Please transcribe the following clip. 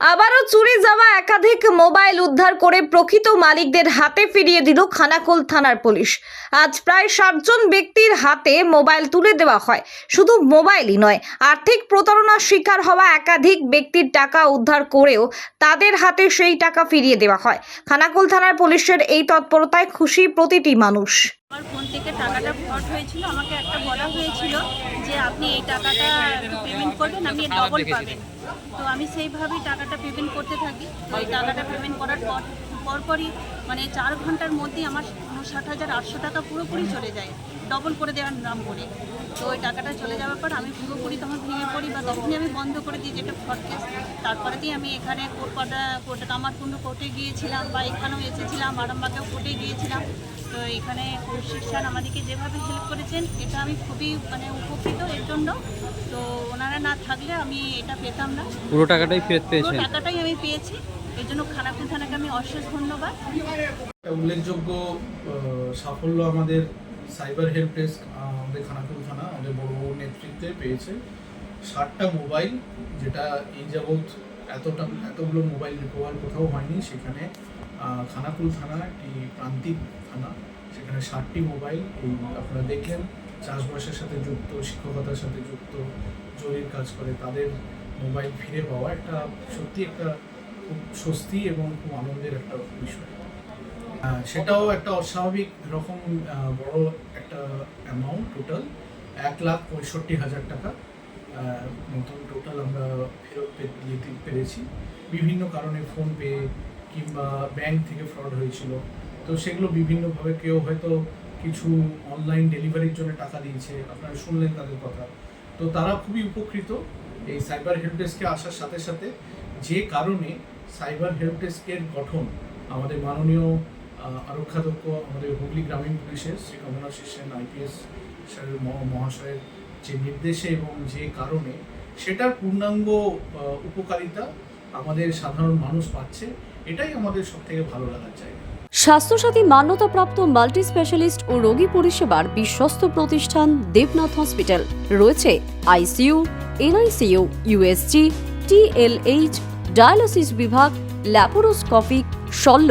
আবারও চুরি যাওয়া একাধিক মোবাইল উদ্ধার করে প্রকৃত মালিকদের হাতে ফিরিয়ে দিল খানাকুল থানার পুলিশ। আজ প্রায় ষাটজন ব্যক্তির হাতে মোবাইল তুলে দেওয়া হয়। শুধু মোবাইলই নয়, আর্থিক প্রতারণার শিকার হওয়া একাধিক ব্যক্তির টাকা উদ্ধার করেও তাদের হাতে সেই টাকা ফিরিয়ে দেওয়া হয়। খানাকুল থানার পুলিশের এই তৎপরতায় খুশি প্রতিটি মানুষ। আমার ফোন থেকে টাকাটা ফ্রড হয়েছিল আমাকে একটা বলা হয়েছিল যে আপনি এই টাকাটা পেমেন্ট করবেন আপনি ডবল পাবেন। তো আমি সেইভাবেই টাকাটা পেমেন্ট করতে থাকি। এই টাকাটা পেমেন্ট করার পর পরপরই মানে চার ঘণ্টার মধ্যেই আমার উনষাট হাজার আটশো টাকা পুরোপুরি চলে যায়। ডবল করে দেওয়ার নাম করে তো ওই টাকাটা চলে যাওয়ার পর আমি পুরোপুরি তখন ভেঙে পড়ি বা তখনই আমি বন্ধ করে দিই যেটা ফ্রড কেস তারপরে দিয়ে আমি এখানে কোর্টপাটা কোর্টে কামারকুণ্ড কোর্টে গিয়েছিলাম বা এখানেও এসেছিলাম আরামবাগেও কোর্টে গিয়েছিলাম। তো এখানে শিক্ষান আমাদেরকে যেভাবে হেল্প করেছেন এটা আমি খুবই মানে উপকৃত এর জন্য। তো ওনারা না থাকলে আমি এটা পেতাম না। পুরো টাকাটাই ফেরত পুরো টাকাটাই আমি পেয়েছি। এর জন্য খানাকুল থানাকে আমি অশেষ ধন্যবাদ। উল্লেখযোগ্য সাফল্য আমাদের সাইবার হেল্প ডেস্ক আমাদের খানাকুল থানা আমাদের বড় বড় নেতৃত্বে পেয়েছে। ষাটটা মোবাইল যেটা এই যাবৎ এতটা এতগুলো মোবাইল রিকভার কোথাও হয়নি সেখানে খানাকুল থানা একটি প্রান্তিক থানা। সেখানে ষাটটি মোবাইল আপনারা দেখলেন। চাষবাসের সাথে যুক্ত, শিক্ষকতার সাথে যুক্ত, জরির কাজ করে, তাদের মোবাইল ফিরে পাওয়া একটা সত্যি একটা খুব স্বস্তি এবং খুব আনন্দের একটা বিষয়। সেটাও একটা অস্বাভাবিক রকম বড় একটা অ্যামাউন্ট টোটাল এক লাখ পঁয়ষট্টি হাজার টাকা। মতন টোটাল আমরা ফেরত পে- দিতে পেরেছি। বিভিন্ন কারণে ফোন পে কিংবা ব্যাংক থেকে ফ্রড হয়েছিল। তো সেগুলো বিভিন্নভাবে কেউ হয়তো কিছু অনলাইন ডেলিভারির জন্য টাকা দিয়েছে, আপনারা শুনলেন তাদের কথা। তো তারা খুবই উপকৃত এই সাইবার হেল্প ডেস্কে আসার সাথে সাথে যে কারণে সাইবার হেল্প ডেস্কের গঠন আমাদের মাননীয় আরক্ষাধ্যক্ষ, আমাদের হুগলি গ্রামীণ পুলিশের শ্রী কমলাশিস সেন, আইপিএস স্যারের মহ- মহাশয়ের যে নির্দেশে এবং যে কারণে, সেটার পূর্ণাঙ্গ উপকারিতা আমাদের সাধারণ মানুষ পাচ্ছে। এটাই আমাদের সব থেকে ভালো লাগার জায়গা। স্বাস্থ্যসাথী মান্যতাপ্রাপ্ত মাল্টি স্পেশালিস্ট ও রোগী পরিষেবার বিশ্বস্ত প্রতিষ্ঠান দেবনাথ হসপিটাল। রয়েছে ICU, NICU, USG, TLH, dialysis বিভাগ, ল্যাপোরোস্কোপিক, শল্য।